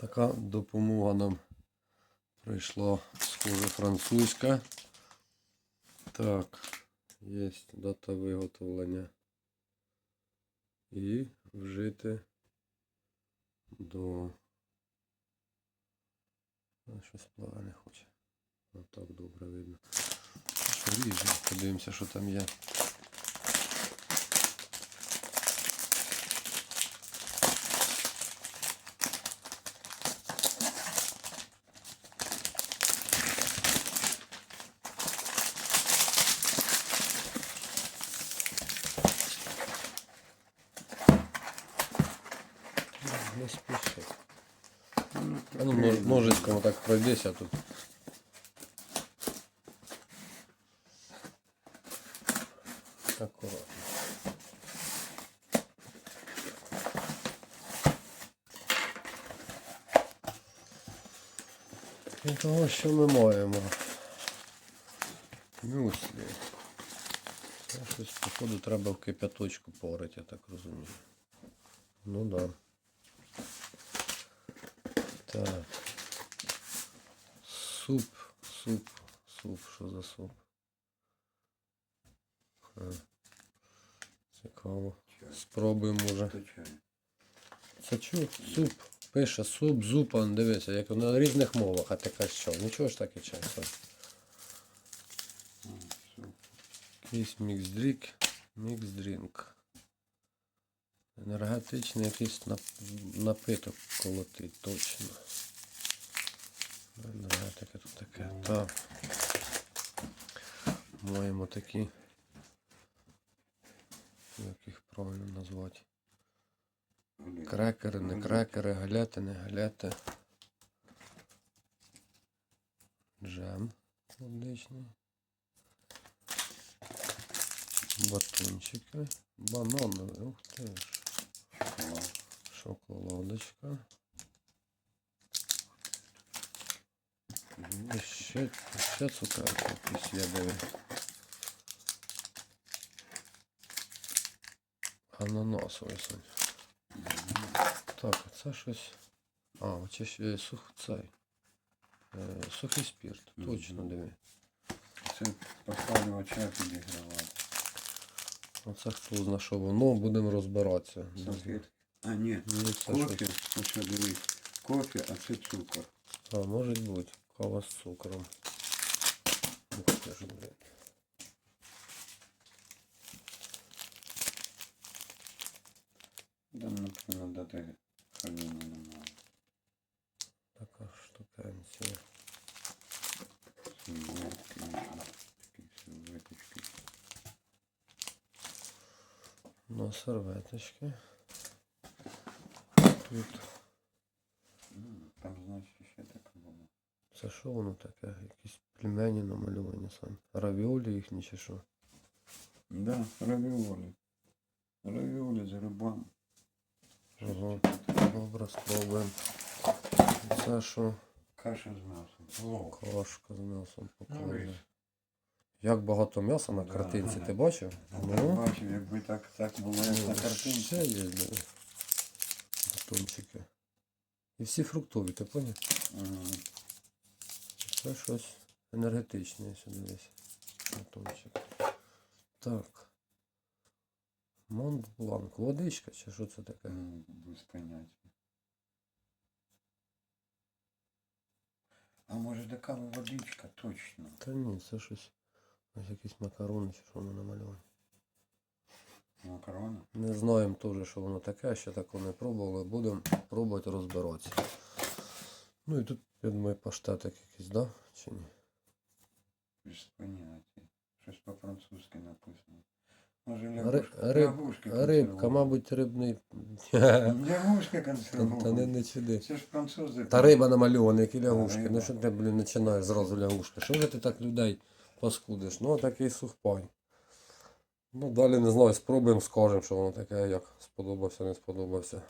Така допомога нам прийшла, схоже, французька. Так, є дата виготовлення. І вжити до. Щось пливе не хоче. Ну так добре видно. Що ріже, подивимося, що там є. Не спіши. А ну, нож- ножичком так пройдися тут. Аккуратно. І того, що ми маємо. Мюслі. Це щось, походу, треба в кипяточку порити, я так розумію. Ну да. Так. Суп, суп, суп, що за суп? Ха. Цікаво. Спробуємо може. Це чу, суп. Пише суп, зупа, дивися, як на різних мовах, а ти кажеш що? Нічого ж таке часу. Якийсь мікс-дрік, мікс-дрінк. Енергетичний якийсь напиток колотить, точно. Енергетика тут таке. Так. Маємо такі. Як їх правильно назвати? Крекери, не крекери, галяти, не галяти. Джем водичний. Батончики. Бананові. Ух ти ж. І ще, ще цукерки якісь є диви. Ананасовий сонь. Так, а це щось. А, оце ще сух цей. Е, сухий спірт. Точно диви. Це поставлювача підігравати. Оце хто зна, що воно, будемо розбиратися. Салфетки. А, ні. Ну, це Кофе, щось. ось що дивись. Кофе, а це цукор. А, може бути. Кава з цукром. Ух ти ж, блядь. Там, напевно, дати хранення немає. Така штукенція. Сім'ятки, такі серветочки. Ну, серветочки. Тут. Там, значить, ще таке було. Це що воно таке? Якісь пельмені намальовані самі. Равіолі їхні чи що? Да, равіолі. Равіолі з рибами. Ага. Добре, спробуємо. Це що? Каша з м'ясом. О, Кашка з м'ясом Ну, показує. Як багато м'яса на картинці, ти бачив? я так бачив, якби так, так було, як на Ну, картинці. Ще є. Батончики. І всі фруктові, ти поняв? Ага. Це щось енергетичне сюди десь. Батончик. Так. Монтбланк. Водичка чи що це таке? Ну, без поняття. А може до кави водичка, точно. Та ні, це щось. Ось якісь макарони чи що воно намальоване. Не знаємо теж, що воно таке, ще такого не пробували. Будемо пробувати розбиратися. Ну і тут, я думаю, паштетик якийсь, да? Чи ні? Щось по-французьки написано. Може лягушка, риб- лягушка Рибка, мабуть, рибний. Лягушка консервована. та не, не чуди. Це ж французи. Та риба намальована, які лягушки. риба. Ну що ти, блін, починаєш зразу лягушки? Що ж ти так людей паскудиш? Ну, такий сухпай. Ну, далі не знаю, спробуємо, скажемо, що воно таке, як сподобався, не сподобався.